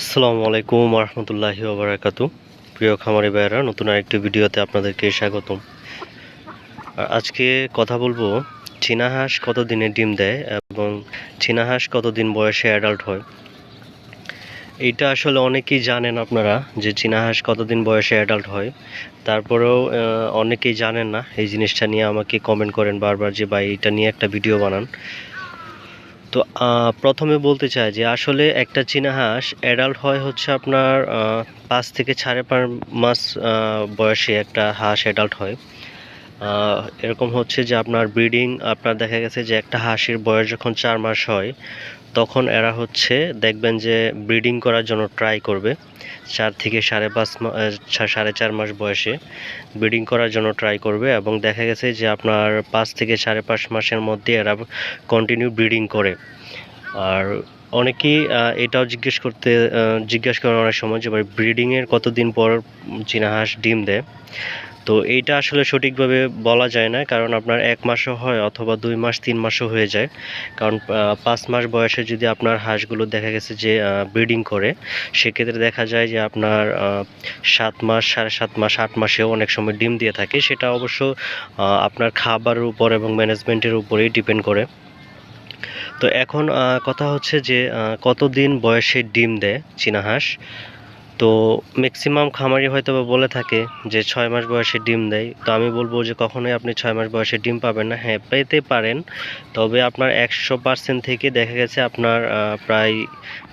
আসসালামু আলাইকুম রহমতুল্লাহি ওবরাকাতু প্রিয় খামারি ভাইয়েরা, নতুন আরেকটি ভিডিওতে আপনাদেরকে স্বাগতম। আর আজকে কথা বলব, চীনা হাঁস কতদিনে ডিম দেয় এবং চীনা হাঁস কত দিন বয়সে অ্যাডাল্ট হয়? এইটা আসলে অনেকেই জানেন আপনারা যে চীনা হাঁস কতদিন বয়সে অ্যাডাল্ট হয়। তারপরেও অনেকেই জানেন না। এই জিনিসটা নিয়ে আমাকে কমেন্ট করেন বারবার যে, ভাই, এটা নিয়ে একটা ভিডিও বানান। তো প্রথমে বলতে চাই যে আসলে একটা চীনা হাঁস অ্যাডাল্ট হয় হচ্ছে আপনার পাঁচ থেকে সাড়ে পাঁচ মাস বয়সে একটা হাঁস অ্যাডাল্ট হয়। এরকম হচ্ছে যে আপনার ব্রিডিং আপনার দেখা গেছে যে একটা হাঁসের বয়স যখন চার মাস হয় তখন এরা হচ্ছে দেখবেন যে ব্রিডিং করার জন্য ট্রাই করবে। চার থেকে সাড়ে পাঁচ মা- আহ, সা- সাড়ে চার মাস বয়সে ব্রিডিং করার জন্য ট্রাই করবে এবং দেখা গেছে যে আপনার পাঁচ থেকে সাড়ে পাঁচ মাসের মধ্যে এরা কন্টিনিউ ব্রিডিং করে। আর অনেকেই এটাও জিজ্ঞেস করতে জিজ্ঞেস করেন অনেক সময় যে ব্রিডিংয়ের কতদিন পর চীনা হাঁস ডিম দেয়? তো এইটা আসলে সঠিকভাবে বলা যায় না, কারণ আপনার এক মাসও হয় অথবা দুই মাস, তিন মাসও হয়ে যায়। কারণ পাঁচ মাস বয়সে যদি আপনার হাঁসগুলো দেখা গেছে যে ব্রিডিং করে, সেক্ষেত্রে দেখা যায় যে আপনার সাত মাস, সাড়ে সাত মাস, আট মাসেও অনেক সময় ডিম দিয়ে থাকে। সেটা অবশ্য আপনার খাবারের উপর এবং ম্যানেজমেন্টের উপরেই ডিপেন্ড করে। তো এখন কথা হচ্ছে যে কতদিন বয়সে ডিম দেয় চীনা হাঁস? তো ম্যাক্সিমাম খামারি হয়তো বলে থাকে যে ছয় মাস বয়সে ডিম দেয়। তো আমি বলব যে কখনোই আপনি ছয় মাস বয়সে ডিম পাবেন না। হ্যাঁ পেতে পারেন, তবে আপনার একশো পার্সেন্ট থেকে দেখা গেছে আপনার প্রায়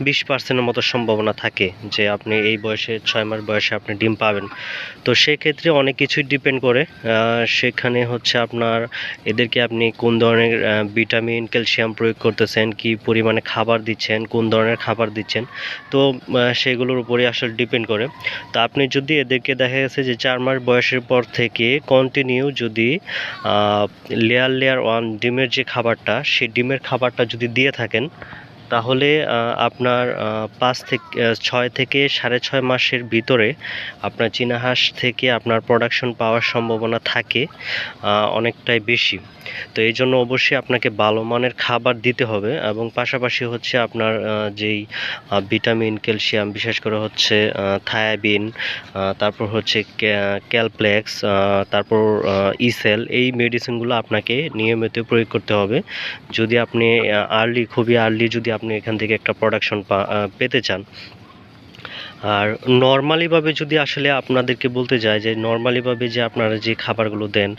বিশ পার্সেন্টের মতো সম্ভাবনা থাকে যে আপনি এই বয়সে, ছয় মাস বয়সে আপনি ডিম পাবেন। তো সেক্ষেত্রে অনেক কিছুই ডিপেন্ড করে। সেখানে হচ্ছে আপনার এদেরকে আপনি কোন ধরনের ভিটামিন ক্যালসিয়াম প্রয়োগ করতেছেন, কি পরিমাণে খাবার দিচ্ছেন, কোন ধরনের খাবার দিচ্ছেন। তো সেগুলোর উপরে আসলে ডিপেন্ড করে। তো আপনি যদি এদেরকে দেখা গেছে যে চার মাস বয়সের পর থেকে কন্টিনিউ যদি লেয়ার লেয়ার ওয়ান ডিমের যে খাবারটা, সেই ডিমের খাবারটা যদি দিয়ে থাকেন তাহলে আপনার পাঁচ থেকে ছয় থেকে সাড়ে ছয় মাসের ভিতরে আপনার চীনা হাঁস থেকে আপনার প্রোডাকশন পাওয়ার সম্ভাবনা থাকে অনেকটাই বেশি। তো এই জন্য অবশ্যই আপনাকে ভালো মানের খাবার দিতে হবে এবং পাশাপাশি হচ্ছে আপনার যেই ভিটামিন, ক্যালসিয়াম, বিশেষ করে হচ্ছে থায়াবিন তারপর হচ্ছে ক্যালপ্লেক্স তারপর ইসেল, এই মেডিসিনগুলো আপনাকে নিয়মিত প্রয়োগ করতে হবে। যদি আপনি আর্লি খুবই আর্লি যদি আপনি এখান থেকে একটা প্রোডাকশন পেতে চান। আর নর্মালিভাবে যদি আসলে আপনাদেরকে বলতে যায় যে নর্মালিভাবে যে আপনারা যে খাবারগুলো দেন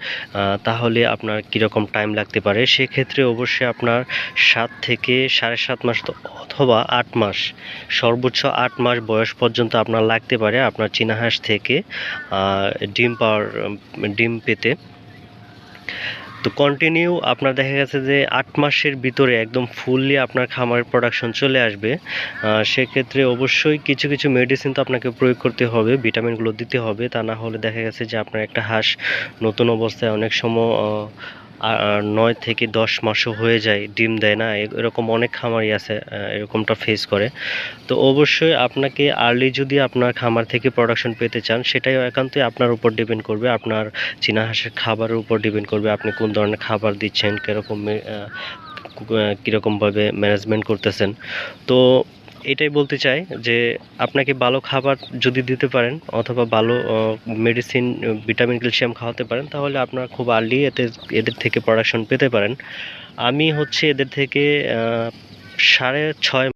তাহলে আপনার কীরকম টাইম লাগতে পারে? সেক্ষেত্রে অবশ্যই আপনার সাত থেকে সাড়ে সাত মাস অথবা আট মাস, সর্বোচ্চ আট মাস বয়স পর্যন্ত আপনার লাগতে পারে আপনার চীনা হাঁস থেকে ডিম পাওয়ার, ডিম পেতে। তো কন্টিনিউ আপনার দেখা গেছে যে আট মাসের ভিতরে একদম ফুললি আপনার খামারের প্রোডাকশন চলে আসবে। সেক্ষেত্রে অবশ্যই কিছু কিছু মেডিসিন তো আপনাকে প্রয়োগ করতে হবে ভিটামিনগুলো দিতে হবে। তা না হলে দেখা গেছে যে আপনার একটা হাঁস নতুন অবস্থায় অনেক সময় আহ, আ- আ- নয় থেকে দশ মাসও হয়ে যায় ডিম দেয় না এরকম অনেক খামারই আছে এরকমটা ফেস করে। তো অবশ্যই আপনাকে আর্লি যদি আপনার খামার থেকে প্রোডাকশন পেতে চান সেটাই একান্তই আপনার উপর ডিপেন্ড করবে। আপনার চীনা হাঁসের খাবারের উপর ডিপেন্ড করবে আপনি কোন ধরনের খাবার দিচ্ছেন কীরকম কীরকমভাবে ম্যানেজমেন্ট করতেছেন। তো এটাই বলতে চাই যে আপনাকে ভালো খাবার যদি দিতে পারেন অথবা ভালো মেডিসিন ভিটামিন ক্যালসিয়াম খাওয়াতে পারেন, তাহলে আপনারা খুব আর্লি এতে, এদের থেকে প্রোডাকশন পেতে পারেন। আমি হচ্ছে এদের থেকে সাড়ে ছয়